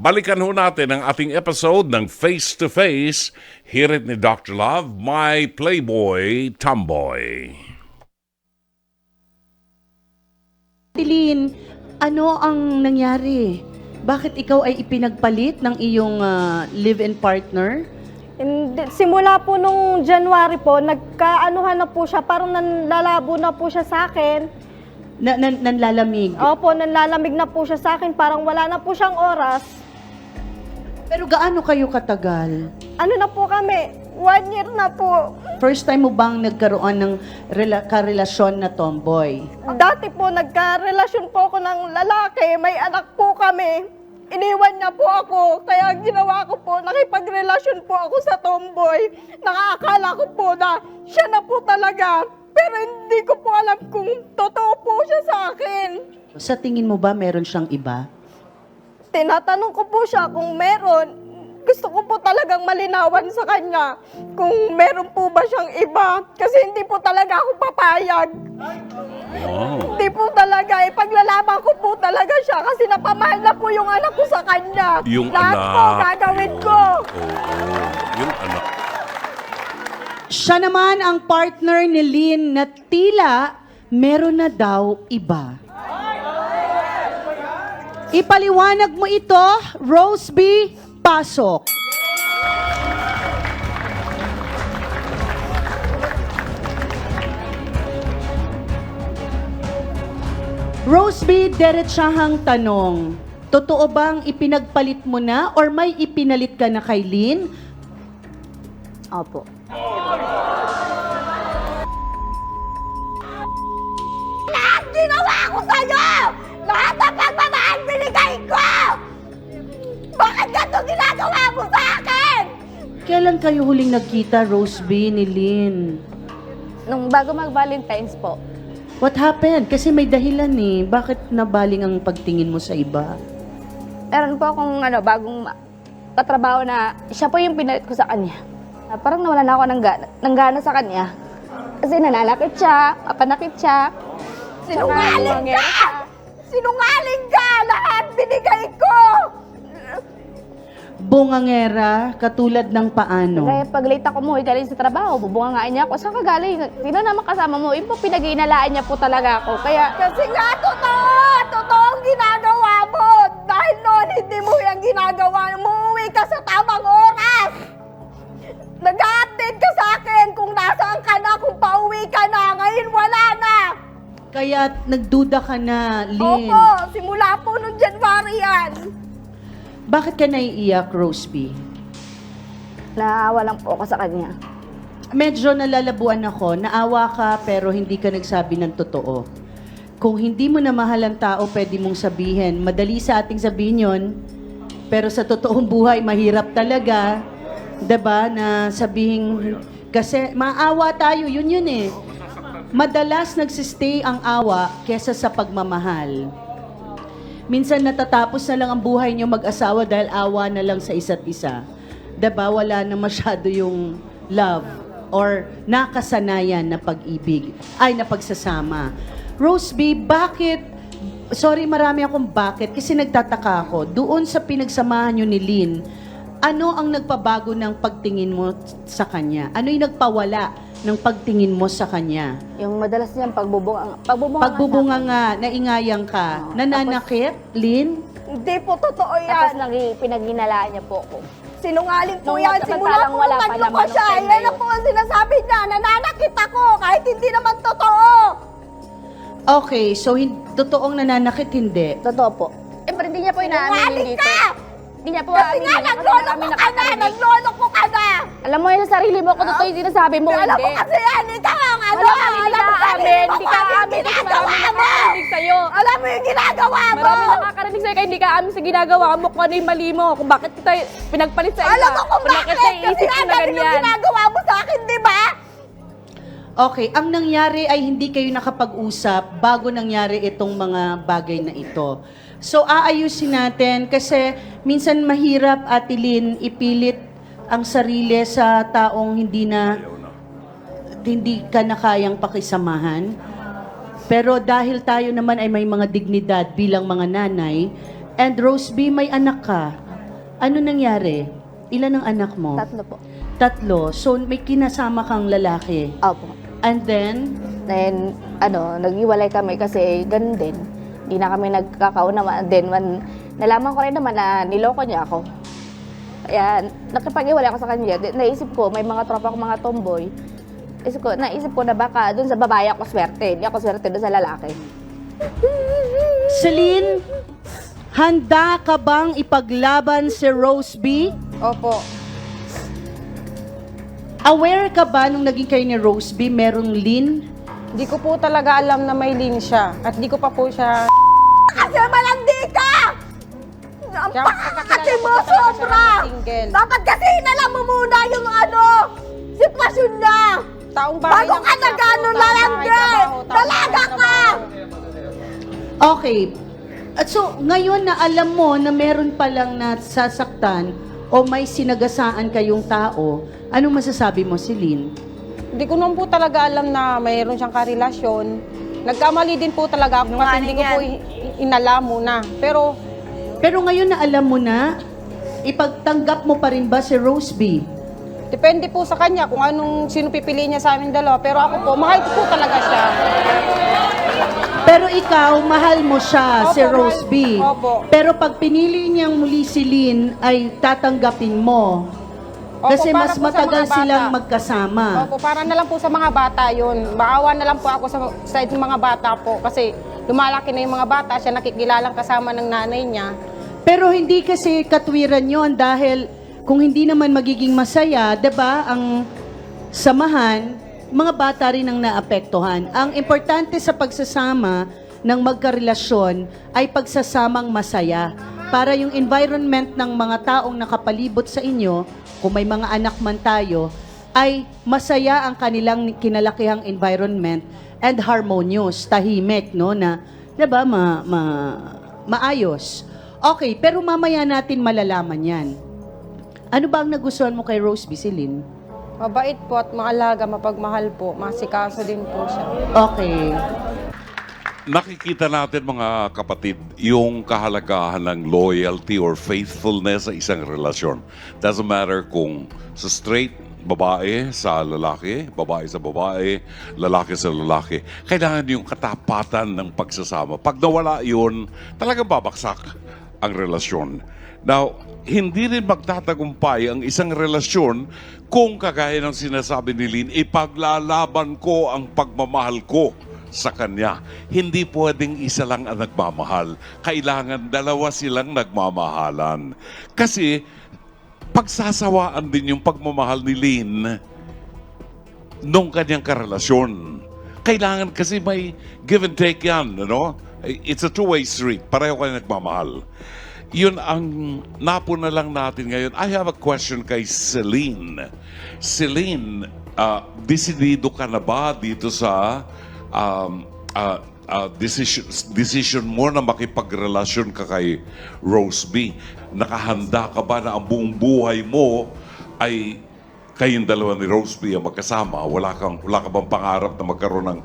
Balikan ho natin ang ating episode ng Face to Face. Hear it ni Dr. Love, my Playboy Tomboy. Tilin, ano ang nangyari? Bakit ikaw ay ipinagpalit ng iyong ah, live-in partner? Hindi, simula po nung January po, nagkaanuhan na po siya, parang nanlalabo na po siya sa akin. Na, nan, nanlalamig. Opo, nanlalamig na po siya sa akin, parang wala na po siyang oras. Pero gaano kayo katagal? Ano na po kami? One year na po. First time mo bang nagkaroon ng rela- karelasyon na tomboy? Dati po, nagka-relasyon po ako ng lalaki, may anak po kami. Iniwan niya po ako, kaya ang ginawa ko po, nakipagrelasyon po ako sa tomboy. Nakakala ko po na siya na po talaga. Pero hindi ko po alam kung totoo po siya sa akin. Sa tingin mo ba meron siyang iba? Tinatanong ko po siya kung meron. Gusto ko po talagang malinawan sa kanya kung meron po ba siyang iba. Kasi hindi po talaga ako papayag. Oh. Hindi po talaga. Ipaglalaban ko po talaga siya kasi napamahal na po yung anak ko sa kanya. Yung Lahat anak. po gagawin ko. Oo, yung anak. Siya naman ang partner ni Lynn na tila meron na daw iba. Ipaliwanag mo ito, Rose B. Pasok. Rose B. Tanong. Totoo bang ipinagpalit mo na or may ipinalit ka na kay Lynn? Opo. Lahat ginawa ko sa'yo! Lahat ng pagmamahal binigay ko! Bakit ganito ginagawa mo sa akin? Kailan kayo huling nagkita, Rose B. ni Lynn? Nung bago mag-Valentine's po, What happened? Kasi may dahilan eh. Bakit nabaling ang pagtingin mo sa iba? meron po akong ano, bagong katrabaho na siya po yung pinalit ko sa kanya. Na parang nawala na ako ng gana, ng gana sa kanya. Kasi nananakit siya, mapanakit siya. Sinungaling ka! Sinungaling ka! Lahat binigay ko! Bungangera, katulad ng paano? Kaya pag late ako mo, galing sa trabaho, bubungangain niya ako. Saan ka galing? Sino naman kasama mo? Yung po pinag-iinalaan niya po talaga ako. Kaya, Kasi nga, totoo! Totoo ang ginagawa mo! Dahil noon, hindi mo yung ginagawa. Umuwi ka sa tamang oras! Nag-update ka sa akin kung nasaan ka na, kung pauwi ka na. Ngayon, wala na! Kaya nagduda ka na, Lynn. Opo, simula po nung January yan. Bakit ka naiiyak, Rose B? naawa lang po ako sa kanya. Medyo nalalabuan ako, naawa ka pero hindi ka nagsabi ng totoo. Kung hindi mo na mahal ang tao, pwede mong sabihin. Madali sa ating sabihin yon, pero sa totoong buhay, mahirap talaga. 'Di ba na sabihin, kasi maawa tayo, yun yun eh. Madalas nagsistay ang awa kesa sa pagmamahal. Minsan natatapos na lang ang buhay niyo mag-asawa dahil awa na lang sa isa't isa. 'Di ba wala na masyado yung love or nakasanayan na pag-ibig, ay na pagsasama. Rose B, bakit, sorry marami akong bakit, kasi nagtataka ako, doon sa pinagsamahan nyo ni Lynn, ano ang nagpabago ng pagtingin mo sa kanya? Ano yung nagpawala ng pagtingin mo sa kanya? Yung madalas niyang pagbubunga, pagbubunga, Pagbubunga nga, naingayan ka, nananakit, Lynn? Hindi po totoo Tapos yan. nag pinag-iinalaan niya po ako. Sinungaling po Nung yan. Simula po wala nung pa nagloko naman siya. nung time Yan na po ang sinasabi niya. Nananakit ako kahit hindi naman totoo. Okay, so hin- totoong nananakit, hindi. Totoo po. Eh, pero hindi niya po inaamin Sinungaling dito. ka! Hindi niya po Kasi nga, nagloloko marami ka na. nakakarinig. Nagloloko ka na. Alam mo yun sa sarili mo, kung totoo yung sinasabi mo, Alam mo hindi. kasi yan. Ikaw ang ano. Hindi alam mo ka sarili amin. Hindi ka ano amin kasi ginagawa marami mo. nakakarinig sa'yo. Alam mo yung ginagawa mo. Marami nakakarinig sa'yo kaya hindi ka amin sa ginagawa mo kung ano yung mali mo. Kung bakit kita pinagpalit sa iba. Alam mo kung bakit. Kasi iisip nga, mo na ganun yung ginagawa mo sa akin, di ba? Okay, ang nangyari ay hindi kayo nakapag-usap bago nangyari itong mga bagay na ito. So, aayusin natin kasi minsan mahirap, Atilin, ipilit ang sarili sa taong hindi na hindi ka na kayang pakisamahan. Pero dahil tayo naman ay may mga dignidad bilang mga nanay, and Rose B, may anak ka. Ano nangyari? Ilan ang anak mo? Tatlo po. Tatlo. So, may kinasama kang lalaki. Opo. And then, Then, ano, naghiwalay kami kasi ganun din. Hindi na kami nagkakaunawaan. Then, when, nalaman ko rin naman na niloko niya ako. Kaya, nakipag-iwalay ako sa kanya. Naisip ko, may mga tropa ko mga tomboy. Isip ko, naisip ko na baka dun sa babae ako swerte. Hindi ako swerte dun sa lalaki. Celine, handa ka bang ipaglaban si Rose B? Opo. Aware ka ba nung naging kayo ni Rose B, merong Lynn? Di ko po talaga alam na may link siya. At di ko pa po siya... Kasi! Ang Kaya ko mo, po talaga siya sobra! na single. Dapat kasi inalam mo muna yung ano, sitwasyon niya! Taong bahay Bago ka po siya. nag-ano Taong lalandi! bahay trabaho, taong Dalaga bahay ka! trabaho. Okay. At so, ngayon na alam mo na meron palang nasasaktan o may sinagasaan kayong tao, anong masasabi mo, Celine? Hindi ko naman po talaga alam na mayroon siyang karelasyon. Nagkamali din po talaga ako kasi hindi ko po i- inala muna. Pero Pero ngayon na alam mo na, ipagtanggap mo pa rin ba si Rose B? depende po sa kanya kung anong sino pipiliin niya sa amin dalawa. Pero ako po, mahal ko po talaga siya. Pero ikaw, mahal mo siya, Opo, si Rose mahal- B. Opo. Pero pag pinili niyang muli si Lynn, ay tatanggapin mo. Opo, Kasi para mas po sa matagal mga bata. silang magkasama. Opo, para na lang po sa mga bata yun. Maawa na lang po ako sa side ng mga bata po. Kasi lumalaki na yung mga bata, siya nakikilalang kasama ng nanay niya. Pero hindi kasi katwiran yon dahil kung hindi naman magiging masaya, 'di ba, ang samahan, mga bata rin ang naapektuhan. Ang importante sa pagsasama ng magkarelasyon ay pagsasamang masaya para yung environment ng mga taong nakapalibot sa inyo, kung may mga anak man tayo, ay masaya ang kanilang kinalakihang environment and harmonious, tahimik, no, na, 'di ba, ma, ma, maayos. Okay, pero mamaya natin malalaman 'yan. Ano ba ang nagustuhan mo kay Rose Bisilin? Mabait po at maalaga, mapagmahal po. Masikaso din po siya. Okay. Nakikita natin mga kapatid yung kahalagahan ng loyalty or faithfulness sa isang relasyon. Doesn't matter kung sa straight, babae sa lalaki, babae sa babae, lalaki sa lalaki. Kailangan yung katapatan ng pagsasama. Pag nawala yun, talagang babaksak ang relasyon. Now, hindi rin magtatagumpay ang isang relasyon kung kagaya ng sinasabi ni Lynn, ipaglalaban ko ang pagmamahal ko sa kanya. Hindi pwedeng isa lang ang nagmamahal. Kailangan dalawa silang nagmamahalan. Kasi pagsasawaan din yung pagmamahal ni Lynn nung kanyang karelasyon. Kailangan kasi may give and take yan, ano? It's a two-way street. Pareho kayo nagmamahal. Yun ang napuna lang natin ngayon. I have a question kay Celine. Celine, uh, desidido ka na ba dito sa um, uh, uh, decision, decision mo na makipagrelasyon ka kay Rose? Nakahanda ka ba na ang buong buhay mo ay kayong dalawa ni Rose B ang magkasama? Wala, kang, wala ka bang pangarap na magkaroon ng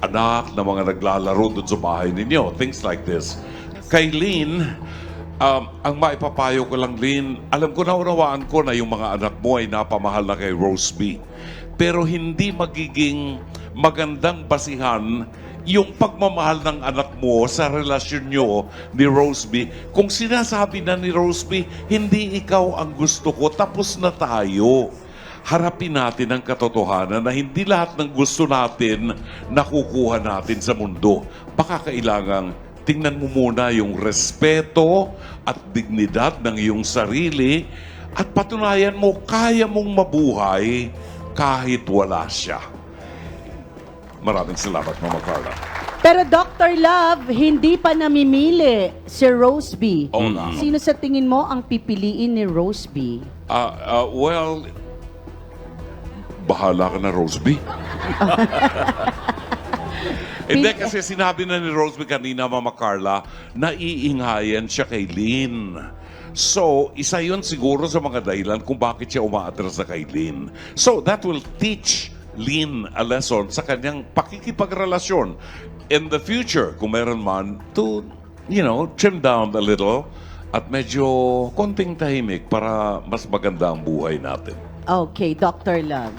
anak na mga naglalaro doon sa bahay ninyo? Things like this. Kay Lynn, um, ang maipapayo ko lang, Lynn, alam ko na unawaan ko na yung mga anak mo ay napamahal na kay Rose. Pero hindi magiging magandang basihan yung pagmamahal ng anak mo sa relasyon nyo ni Rose B. Kung sinasabi na ni Rose B, hindi ikaw ang gusto ko, tapos na tayo. Harapin natin ang katotohanan na hindi lahat ng gusto natin nakukuha natin sa mundo. Baka kailangang tingnan mo muna yung respeto at dignidad ng iyong sarili at patunayan mo kaya mong mabuhay kahit wala siya. Maraming salamat, Mama Carla. Pero Dr. Love, hindi pa namimili si Rose B. Oo nga. Sino sa tingin mo ang pipiliin ni Rose B? Ah, ah, well, bahala ka na, Roseby. Hindi kasi sinabi na ni Roseby kanina, Mama Carla, naiingayan siya kay Lynn. So, isa yun siguro sa mga dahilan kung bakit siya umaatras na kay Lynn. So, that will teach Lynn a lesson sa kanyang pakikipagrelasyon in the future, kung meron man, to, you know, trim down a little at medyo konting tahimik para mas maganda ang buhay natin. Okay, Dr. Love.